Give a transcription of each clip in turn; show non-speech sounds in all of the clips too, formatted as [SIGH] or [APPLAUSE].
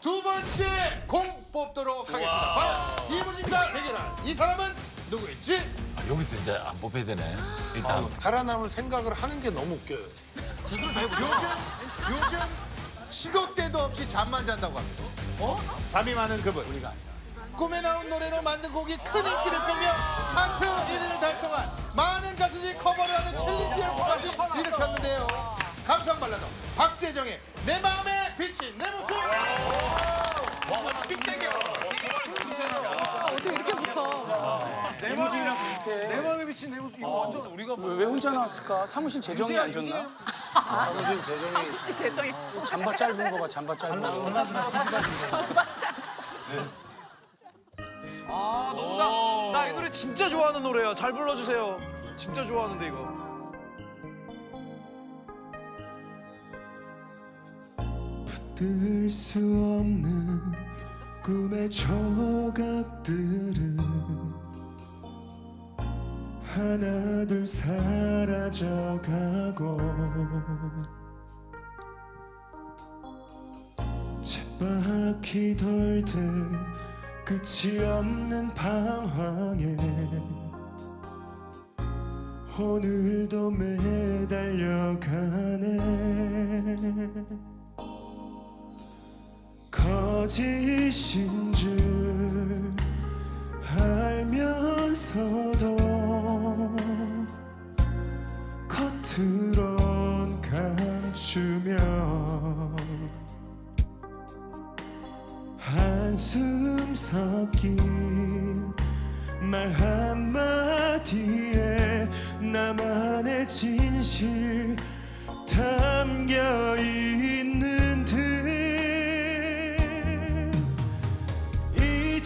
두 번째 공 뽑도록 하겠습니다. 과연 이분인가 대결할 이 사람은 누구일지 아, 여기서 이제 안 뽑혀야 되네. 일단 살아남을 생각을 하는 게 너무 웃겨요. 최선을 다해보자. 요즘 요즘 시도 때도 없이 잠만 잔다고 합니다. 잠이 많은 그분. 꿈에 나온 노래로 만든 곡이 큰 인기를 끌며 차트 1위를 달성한 많은 가수들이 커버를 어떻게 이렇게 붙어? 내 모습이랑 비슷해. 내 마음에 비친 내 모습 이거 완전 우리가 왜, 왜 혼자 나왔을까? 사무실 재정이 안 좋나? 사무실 계정이 잠바 짧은 거 봐, 잠바 짧은 거. 아 너무 나 나 이 노래 진짜 좋아하는 노래야. 잘 불러주세요. 진짜 좋아하는데 이거. 들수 없는 꿈의 조각들은 하나둘 사라져가고 쳇바퀴 돌듯 끝이 없는 방황에 오늘도 매달려가네 거짓인 줄 알면서도 겉으론 감추며 한숨 섞인 말 한마디에 나만의 진실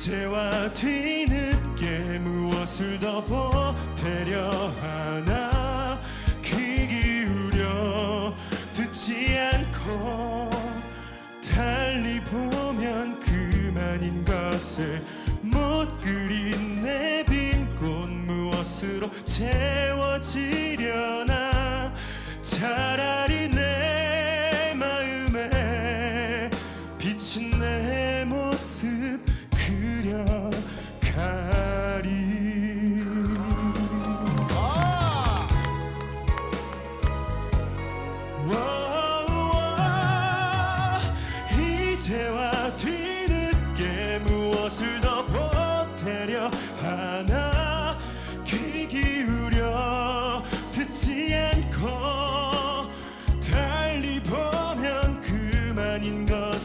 이제와 뒤늦게 무엇을 더 보태려 하나? 귀 기울여 듣지 않고 달리 보면 그만인 것을 못 그린 내빈곳 무엇으로 채워지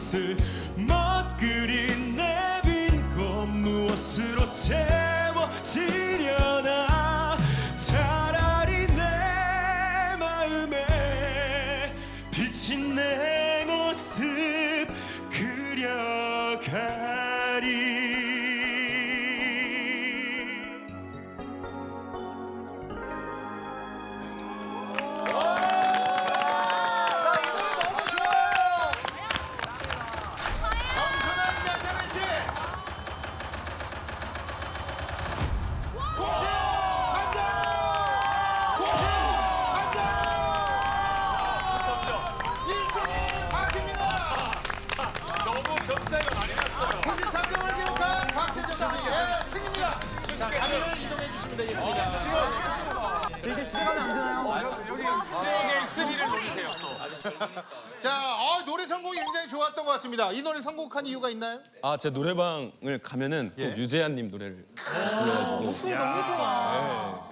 것을 못 그린 내 빈 곳 무엇으로 채워지려나 차라리 내 마음에 비친 내 모습 그려가 제 이제 집에 가면 안 되나요? 노리세요. [LAUGHS] 자 어, 노래 선곡이 굉장히 좋았던 것 같습니다 이 노래 선곡한 이유가 있나요? 아, 제 노래방을 가면은 꼭 예. 유재한님 노래를 목소리 너무 좋아.